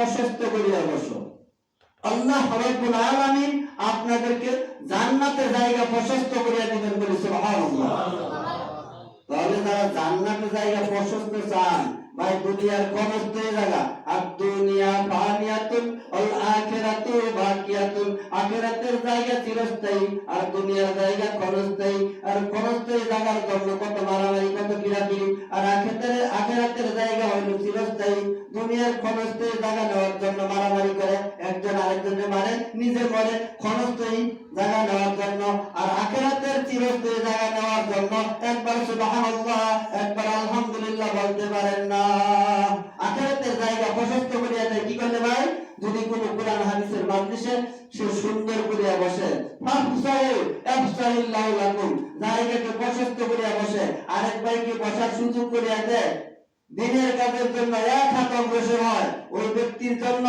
প্রশস্ত করিয়া বসো। আল্লাহ রব্বুল আলামিন আপনাদেরকে জান্নাতের জায়গা প্রশস্ত করিয়া দিবেন বলে সুবহানাল্লাহ। তাহলে যারা জান্নাতের জায়গা প্রশস্ত চান ভাই দুনিয়ার কবর জায়গা। আর দুনিয়া ফানিয়াতুন আল আখিরাতু বাকিয়াতুন। আখিরাতের জায়গা চিরস্থায়ী, আর দুনিয়ার জায়গা ক্ষণস্থায়ী। আর ক্ষণস্থায়ী জায়গার জন্য কত মারামারি, কত কিরাকিরি। আর আখিরাতের আখিরাতের জায়গা হলো চিরস্থায়ী। দুনিয়ার ক্ষণস্থায়ী জায়গা নেওয়ার জন্য মারামারি করে, একজন আরেকজনকে মারে, নিজে মরে, ক্ষণস্থায়ী জায়গা নেওয়ার জন্য। আর আখিরাতের চিরস্থায়ী জায়গা নেওয়ার জন্য একবার সুবহানাল্লাহ, একবার আলহামদুলিল্লাহ বলতে পারেন না। জায়গা প্রশস্ত করিয়া দেয় কি করলে ভাই? যদি কোনো কোরআন হাদিসের মাজলিসে সে সুন্দর করিয়া বসে। জায়গাকে প্রশস্ত করিয়া বসে। আরেক ভাইকে বসার সুযোগ করিয়া দেয় দিনের কাজের জন্য এক হাত অগ্রসর হয়, ওই ব্যক্তির জন্য।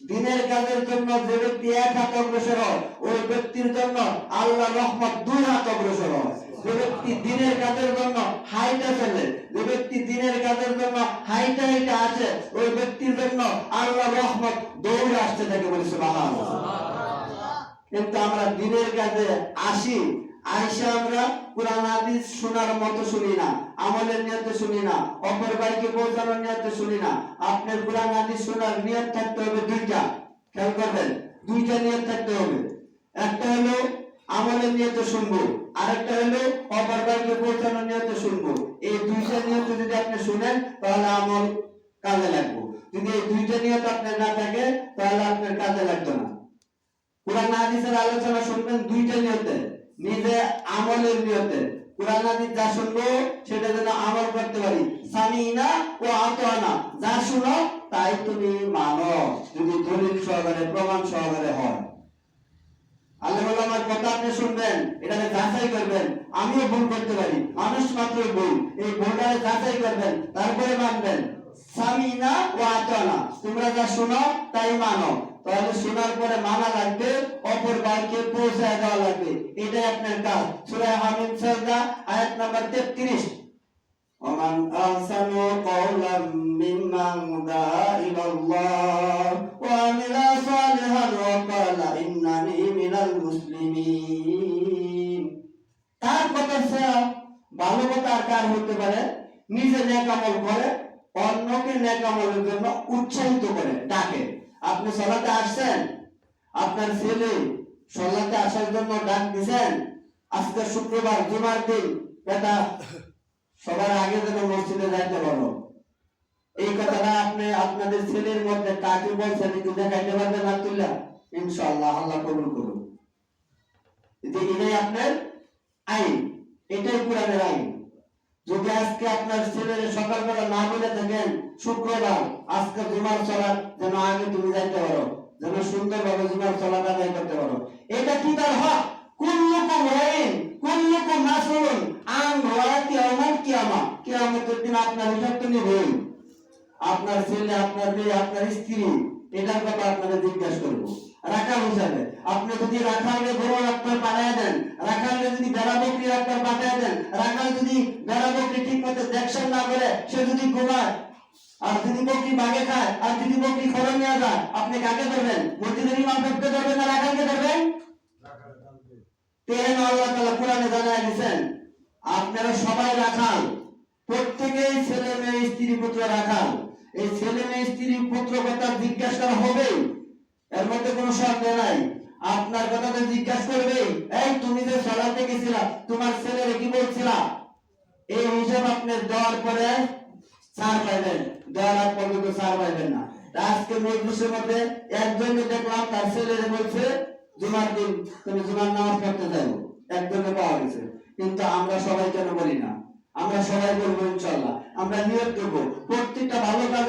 দিনের কাজের জন্য যে ব্যক্তি এক হাত অগ্রসর হয়, ওই ব্যক্তির জন্য আল্লাহ রহমত দুই হাত অগ্রসর হয়। যে ব্যক্তি দিনের কাজের জন্য হাইটা ফেলে যে ব্যক্তি দিনের কাজের জন্য হাইটা হাইটা আছে ওই ব্যক্তির জন্য আল্লাহ রহমত দৌড়ে আসতে থাকে বলে সুবহানাল্লাহ। কিন্তু আমরা দিনের কাজে আসি আইসা আমরা কোরআন হাদিস শোনার মতো শুনি না আমলের নিয়তে শুনি না অপর ভাইকে পৌঁছানোর নিয়তে শুনি না। আপনার কোরআন হাদিস শোনার নিয়ত থাকতে হবে দুইটা। খেয়াল করবেন দুইটা নিয়ত থাকতে হবে। একটা হলো আমলের নিয়তে শুনব আরেকটা হলো অপর ভাইকে পৌঁছানোর নিয়তে শুনব। এই দুইটা নিয়তে যদি আপনি শুনেন তাহলে আমল কাজে লাগবে। যদি এই দুইটা নিয়ত আপনার না থাকে, তাহলে আপনার কাজে লাগবে না। কোরআন হাদিসের আলোচনা শুনবেন দুইটা নিয়তে, নিজে আমলের নিয়তে। কোরআন হাদিস যা শুনব, সেটা যেন আমল করতে পারি। সামিনা ও আতানা যা শুনো, তাই তুমি মানো, যদি দলিল সহকারে, প্রমাণ সহকারে হয়। আল্লাহ বলে আমার কথা আপনি শুনবেন, এটাকে যাচাই করবেন। আমিও ভুল করতে পারি। মানুষ মাত্র ভুল। এই ভুলটাকে যাচাই করবেন, তারপরে মানবেন। সামিনা ও আতানা তোমরা যা শোনো তাই মানো তাহলে শোনার পরে মানা লাগবে অপর ভাইকে পৌঁছায় দেওয়া লাগবে এটাই আপনার কাজ সূরা হামিদ সাজদা আয়াত নাম্বার 33 ومن أحسن قولا ممن دعا إلى الله وعمل صالحا وقال إنني من المسلمين তার কথা ছাড়া ভালো কথা আর কার হতে পারে নিজে নেক আমল করে অন্যকে নেক আমলের জন্য উৎসাহিত করে ডাকে। আপনি সলাতে আসছেন? আপনার ছেলে সলাতে আসার জন্য ডাক দিছেন? আজকে শুক্রবার, জুমার দিন। এটা সবার আগে যেন মসজিদে যাইতে পারো। এই কথাটা আপনি আপনাদের ছেলের মধ্যে কাকে বলছেন একটু দেখাইতে পারবেন আব্দুল্লাহ ইনশাআল্লাহ, আল্লাহ কবুল করুন এটাই আপনার আইন। এটাই কোরআনের আইন। আজকে আপনার ছেলের সকালবেলা না বলে থাকেন, শুক্রবার। আজকে জুমার চলার যেন আগে তুমি যাইতে পারো, যেন সুন্দরভাবে জুমার চলাটা আদায় করতে পারো। এটা কি তার হক? কুল্লুকুম রাইন কুল্লুকুম মাসউলুন আন রায়াতি ইয়াউমাল কিয়ামা কিয়ামতের দিন আপনার হিসাব তো নিবেন আপনার ছেলে, আপনার মেয়ে, আপনার স্ত্রী, এটার কথা আপনাদের জিজ্ঞাসা করব। রাখাল হিসাবে। আপনি যদি রাখালে গরু আপনার পাঠায় দেন রাখালে যদি বেড়া বকরি আপনার পাঠায় দেন, রাখাল যদি বেড়া বকরি ঠিক মতো দেখছেন না করে, সে যদি ঘুমায়, আর যদি বকরি বাগে খায়, আর যদি বকরি খরচ নিয়ে যায়, আপনি কাকে ধরবেন? মসজিদের ইমাম সাহেবকে ধরবেন না রাখালকে ধরবেন? তেন আল্লাহ তাআলা কোরআনে জানায় দিয়েছেন, আপনারা সবাই রাখাল। প্রত্যেকেই ছেলে মেয়ে, স্ত্রী পুত্র রাখাল। এই ছেলে মেয়ে, স্ত্রী পুত্র কথা জিজ্ঞাসা করা হবে এর মধ্যে কোনো সন্দেহ নাই। আপনার কথা তো জিজ্ঞাসা করবে, এই, তুমি যে সলাতে গেছিলা, তোমার ছেলের কি বলছিলা? এই হিসাব আপনি দেওয়ার পরে সার পাইবেন। দেওয়ার আগ পর্যন্ত সার পাইবেন না। আজকে মজলিসের মধ্যে একজনকে দেখলাম, তার ছেলেরে বলছে, জুমার দিন তুমি জুমার নামাজ পড়তে যাব একজনকে পাওয়া গেছে। কিন্তু আমরা সবাই কেন বলি না? আমরা সবাই বলব ইনশাল্লাহ। আমরা নিয়োগ দেবো। প্রত্যেকটা ভালো কাজ